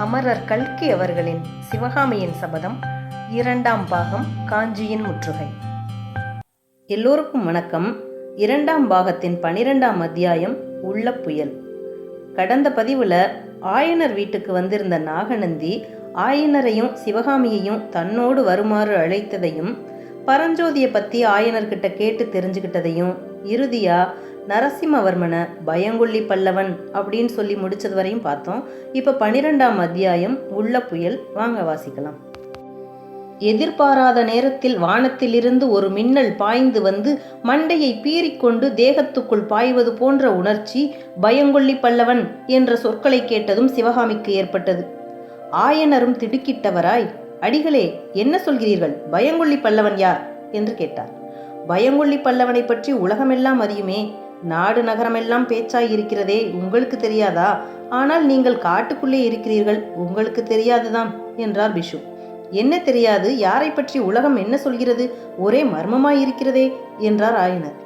அமரர் கல்கி அவர்களின் சிவகாமியின் சபதம் இரண்டாம் பாகம் காஞ்சியின் முற்றுகை. எல்லோருக்கும் வணக்கம். இரண்டாம் பாகத்தின் பனிரெண்டாம் அத்தியாயம் உள்ள புயல். கடந்த பதிவுல ஆயனர் வீட்டுக்கு வந்திருந்த நாகநந்தி ஆயனரையும் சிவகாமியையும் தன்னோடு வருமாறு அழைத்ததையும் பரஞ்சோதியை பத்தி ஆயனர்கிட்ட கேட்டு தெரிஞ்சுக்கிட்டதையும் இறுதியா நரசிம்மவர்மனை பயங்கொள்ளி பல்லவன் அப்படின்னு சொல்லி முடிச்சது வரையும் பார்த்தோம். இப்போ பனிரெண்டாம் அத்தியாயம் உள்ள புயல். வாங்க வாசிக்கலாம். எதிர்பாராத நேரத்தில் வானத்திலிருந்து ஒரு மின்னல் பாய்ந்து வந்து மண்டையை பீறிக்கொண்டு தேகத்துக்குள் பாய்வது போன்ற உணர்ச்சி பயங்கொள்ளி பல்லவன் என்ற சொற்களை கேட்டதும் சிவகாமிக்கு ஏற்பட்டது. ஆயனரும் திடுக்கிட்டவராய் அடிகளே என்ன சொல்கிறீர்கள்? பயங்கொள்ளி பல்லவன் யார்? என்று கேட்டார். பயங்கொள்ளி பல்லவனை பற்றி உலகமெல்லாம் அறியுமே நாடு நகரமெல்லாம் பேச்சாய் இருக்கிறதே உங்களுக்கு தெரியாதா? ஆனால் நீங்கள் காட்டுக்குள்ளே இருக்கிறீர்கள் உங்களுக்கு தெரியாதுதான் என்றார் பிஷு என்ன தெரியாது யாரை பற்றி உலகம் என்ன சொல்கிறது? ஒரே மர்மமாய் இருக்கிறதே என்றார் ஆயனர்.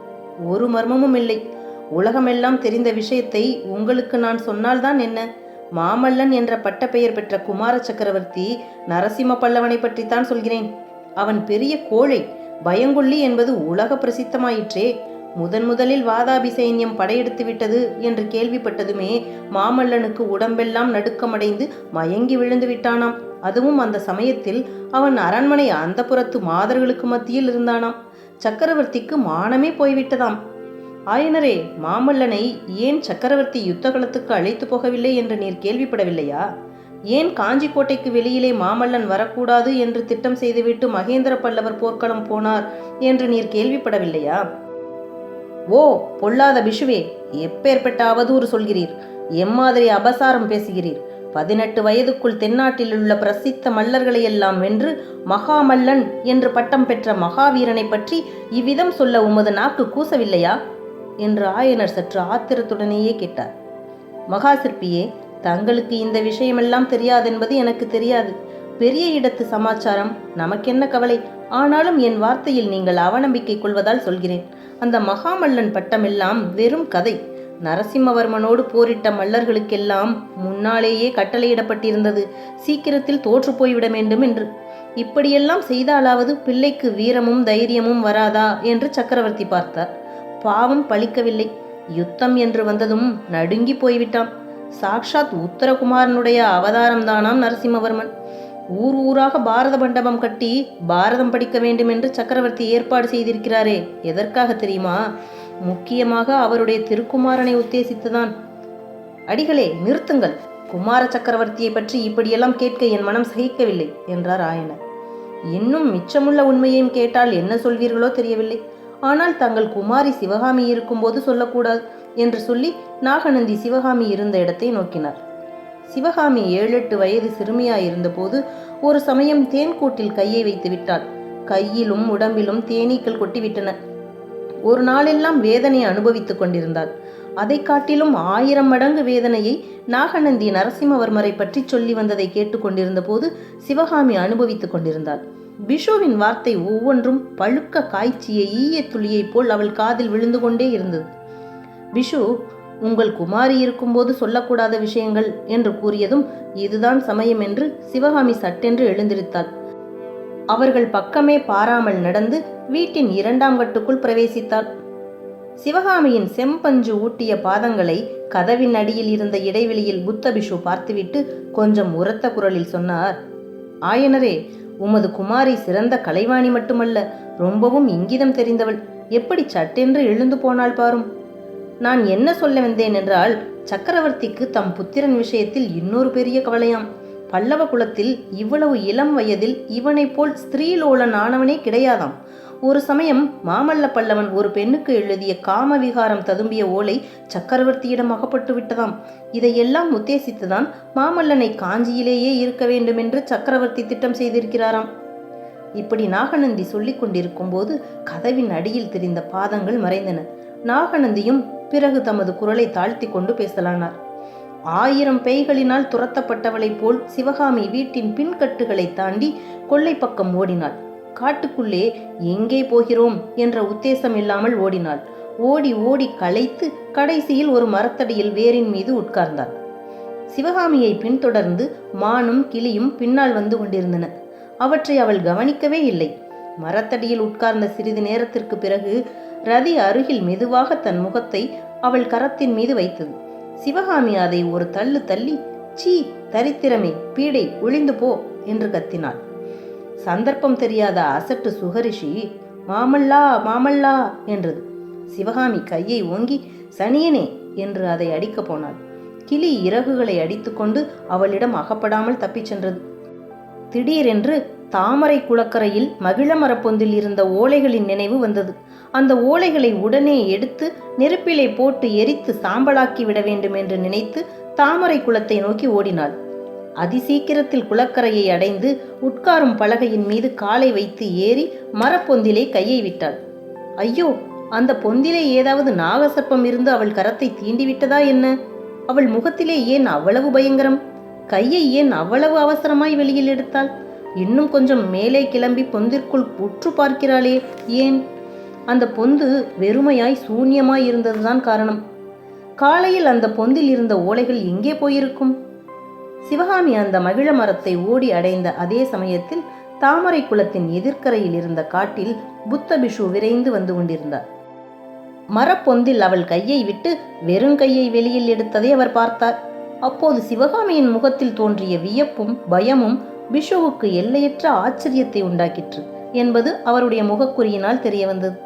ஒரு மர்மமும் இல்லை. உலகமெல்லாம் தெரிந்த விஷயத்தை உங்களுக்கு நான் சொன்னால்தான் என்ன? மாமல்லன் என்ற பட்ட பெயர் பெற்ற குமார சக்கரவர்த்தி நரசிம்ம பல்லவனை பற்றித்தான் சொல்கிறேன். அவன் பெரிய கோழை பயங்கொள்ளி என்பது உலக பிரசித்தமாயிற்றே. முதன் முதலில் வாதாபி சைன்யம் படையெடுத்து விட்டது என்று கேள்விப்பட்டதுமே மாமல்லனுக்கு உடம்பெல்லாம் நடுக்கமடைந்து மயங்கி விழுந்து விட்டானாம். அதுவும் அந்த சமயத்தில் அவன் அரண்மனை அந்த புறத்து மாதர்களுக்கு மத்தியில் இருந்தானாம். சக்கரவர்த்திக்கு மானமே போய்விட்டதாம். ஆயனரே மாமல்லனை ஏன் சக்கரவர்த்தி யுத்த களத்துக்கு அழைத்து போகவில்லை என்று நீர் கேள்விப்படவில்லையா? ஏன் காஞ்சி கோட்டைக்கு வெளியிலே மாமல்லன் வரக்கூடாது என்று திட்டம் செய்துவிட்டு மகேந்திர பல்லவர் போர்க்களம் போனார் என்று நீர் கேள்விப்படவில்லையா? ஓ பொல்லாத பிஷுவே எப்பேற்பட்ட அவதூறு சொல்கிறீர்? எம்மாதிரி அபசாரம் பேசுகிறீர்? பதினெட்டு வயதுக்குள் தென்னாட்டில் உள்ள பிரசித்த மல்லர்களை எல்லாம் வென்று மகாமல்லன் என்று பட்டம் பெற்ற மகாவீரனை பற்றி இவ்விதம் சொல்ல உமது நாக்கு கூசவில்லையா? என்று ஆயனர் சற்று ஆத்திரத்துடனேயே கேட்டார். மகா சிற்பியே தங்களுக்கு இந்த விஷயமெல்லாம் தெரியாதென்பது எனக்கு தெரியாது. பெரிய இடத்து சமாச்சாரம் நமக்கென்ன கவலை? ஆனாலும் என் வார்த்தையில் நீங்கள் அவநம்பிக்கை கொள்வதால் சொல்கிறேன். அந்த மகாமல்லன் பட்டமெல்லாம் வெறும் கதை. நரசிம்மவர்மனோடு போரிட்ட மல்லர்களுக்கெல்லாம் முன்னாலேயே கட்டளையிடப்பட்டிருந்தது. சீக்கிரத்தில் தோற்று போய்விட வேண்டும் என்று. இப்படியெல்லாம் செய்தாலாவது பிள்ளைக்கு வீரமும் தைரியமும் வராதா என்று சக்கரவர்த்தி பார்த்தார். பாவம் பழிக்கவில்லை. யுத்தம் என்று வந்ததும் நடுங்கி போய்விட்டான். சாக்ஷாத் உத்தரகுமாரனுடைய அவதாரம்தானாம் நரசிம்மவர்மன். ஊர் ஊராக பாரத மண்டபம் கட்டி பாரதம் படிக்க வேண்டும் என்று சக்கரவர்த்தி ஏற்பாடு செய்திருக்கிறாரே. எதற்காக தெரியுமா? முக்கியமாக அவருடைய திருக்குமாரனை உத்தேசித்துதான். அடிகளே நிறுத்துங்கள். குமார சக்கரவர்த்தியை பற்றி இப்படியெல்லாம் கேட்க என் மனம் சகிக்கவில்லை என்றார் ஆயனர். இன்னும் மிச்சமுள்ள உண்மையையும் கேட்டால் என்ன சொல்வீர்களோ தெரியவில்லை. ஆனால் தங்கள் குமாரி சிவகாமி இருக்கும்போது சொல்லக்கூடாது என்று சொல்லி நாகநந்தி சிவகாமி இருந்த இடத்தை நோக்கினார். சிவகாமி ஏழெட்டு வயது சிறுமியாயிருந்தபோது ஒரு சமயம் தேன்கூட்டில் கையை வைத்து விட்டாள். கையிலும் உடம்பிலும் தேனீக்கள் கொட்டிவிட்டன. ஒரு நாளெல்லாம் வேதனை அனுபவித்துக் கொண்டிருந்தாள். அதை காட்டிலும் ஆயிரம் மடங்கு வேதனையை நாகநந்தி நரசிம்மவர்மரை பற்றி சொல்லி வந்ததை கேட்டுக்கொண்டிருந்த போது சிவகாமி அனுபவித்துக் கொண்டிருந்தாள். பிஷுவின் வார்த்தை ஒவ்வொன்றும் பழுக்க காய்ச்சிய ஈய துளியைப் போல் அவள் காதில் விழுந்து கொண்டே இருந்தது. பிஷு உங்கள் குமாரி இருக்கும்போது சொல்லக்கூடாத விஷயங்கள் என்று கூறியதும் இதுதான் சமயம் என்று சிவகாமி சட்டென்று எழுந்திருத்தாள். அவர்கள் பக்கமே பாராமல் நடந்து வீட்டின் இரண்டாம் கட்டுக்குள் பிரவேசித்தாள். சிவகாமியின் செம்பஞ்சு ஊட்டிய பாதங்களை கதவின் அடியில் இருந்த இடைவெளியில் புத்தபிஷு பார்த்துவிட்டு கொஞ்சம் உரத்த குரலில் சொன்னார் ஆயனரே உமது குமாரி சிறந்த கலைவாணி மட்டுமல்ல ரொம்பவும் இங்கிதம் தெரிந்தவள். எப்படி சட்டென்று எழுந்து போனாள் பாரும்? நான் என்ன சொல்ல வந்தேன் என்றால் சக்கரவர்த்திக்கு தம் புத்திரன் விஷயத்தில் இன்னொரு பெரிய கவலையாம். பல்லவ குலத்தில் இவ்வளவு இளம் வயதில் இவனைப் போல் ஸ்திரீலோலன் ஆனவனே கிடையாதாம். ஒரு சமயம் மாமல்ல பல்லவன் ஒரு பெண்ணுக்கு எழுதிய காம விகாரம் ததும்பிய ஓலை சக்கரவர்த்தியிடம் அகப்பட்டு விட்டதாம். இதையெல்லாம் உத்தேசித்துதான் மாமல்லனை காஞ்சியிலேயே இருக்க வேண்டும் என்று சக்கரவர்த்தி திட்டம் செய்திருக்கிறாராம். இப்படி நாகநந்தி சொல்லிக் கொண்டிருக்கும் போது கதவின் அடியில் தெரிந்த பாதங்கள் மறைந்தன. நாகநந்தியும் பிறகு தமது குரலை தாழ்த்தி கொண்டு பேசலானார். ஆயிரம் பேய்களினால் துரத்தப்பட்டவளைப் போல் சிவகாமி வீட்டின் பின்கட்டுகளை தாண்டி கொல்லை பக்கம் ஓடினாள். காட்டுக்குள்ளே எங்கே போகிறோம்? என்ற உத்தேசம் இல்லாமல் ஓடினாள். ஓடி ஓடி களைத்து கடைசியில் ஒரு மரத்தடியில் வேரின் மீது உட்கார்ந்தாள். சிவகாமியை பின்தொடர்ந்து மானும் கிளியும் பின்னால் வந்து கொண்டிருந்தன. அவற்றை அவள் கவனிக்கவே இல்லை. மரத்தடியில் உட்கார்ந்த சிறிது நேரத்திற்கு பிறகு ரதி அருகில் மெதுவாக தன் முகத்தை அவள் கரத்தின் மீது வைத்தது. சிவகாமி அதை ஒரு தள்ளு தள்ளி சீ தரித்திரமே பீடை ஒளிந்து போ என்று கத்தினாள். சந்தர்ப்பம் தெரியாத அசட்டு சுகரிஷி மாமல்லா மாமல்லா என்றது. சிவகாமி கையை ஓங்கி சனியனே என்று அதை அடிக்கப் போனாள். கிளி இறகுகளை அடித்துக்கொண்டு அவளிடம் அகப்படாமல் தப்பிச் சென்றது. திடீரென்று தாமரை குளக்கரையில் மகிழ மரப்பொந்தில் இருந்த ஓலைகளின் நினைவு வந்தது. அந்த ஓலைகளை உடனே எடுத்து நெருப்பிலே போட்டு எரித்து சாம்பலாக்கி விட வேண்டும் என்று நினைத்து தாமரை குளத்தை நோக்கி ஓடினாள். அதிசீக்கிரத்தில் குளக்கரையை அடைந்து உட்காரும் பலகையின் மீது காலை வைத்து ஏறி மரப்பொந்திலே கையை விட்டாள். ஐயோ அந்த பொந்திலே ஏதாவது நாகசர்ப்பம் இருந்து அவள் கரத்தை தீண்டிவிட்டதா என்ன? அவள் முகத்திலே ஏன் அவ்வளவு பயங்கரம்? கையை ஏன் அவ்வளவு அவசரமாய் வெளியில் எடுத்தாள்? இன்னும் கொஞ்சம் மேலே கிளம்பி பொந்திற்குள் உற்று பார்க்கிறாளே. ஏன்? அந்த பொந்து வெறுமையாய் சூன்யமாய் இருந்ததுதான் காரணம். காலையில் அந்த பொந்தில் இருந்த ஓலைகள் எங்கே போயிருக்கும்? சிவகாமி அந்த மகிழ மரத்தை ஓடி அடைந்த அதே சமயத்தில் தாமரை குளத்தின் எதிர்க்கரையில் இருந்த காட்டில் புத்த பிஷு விரைந்து வந்து கொண்டிருந்தார். மரப்பொந்தில் அவள் கையை விட்டு வெறும் கையை வெளியில் எடுத்ததை அவர் பார்த்தார். அப்போது சிவகாமியின் முகத்தில் தோன்றிய வியப்பும் பயமும் பிஷுவுக்கு எல்லையற்ற ஆச்சரியத்தை உண்டாக்கிற்று. என்பது அவருடைய முகக்குறியினால் தெரிய வந்தது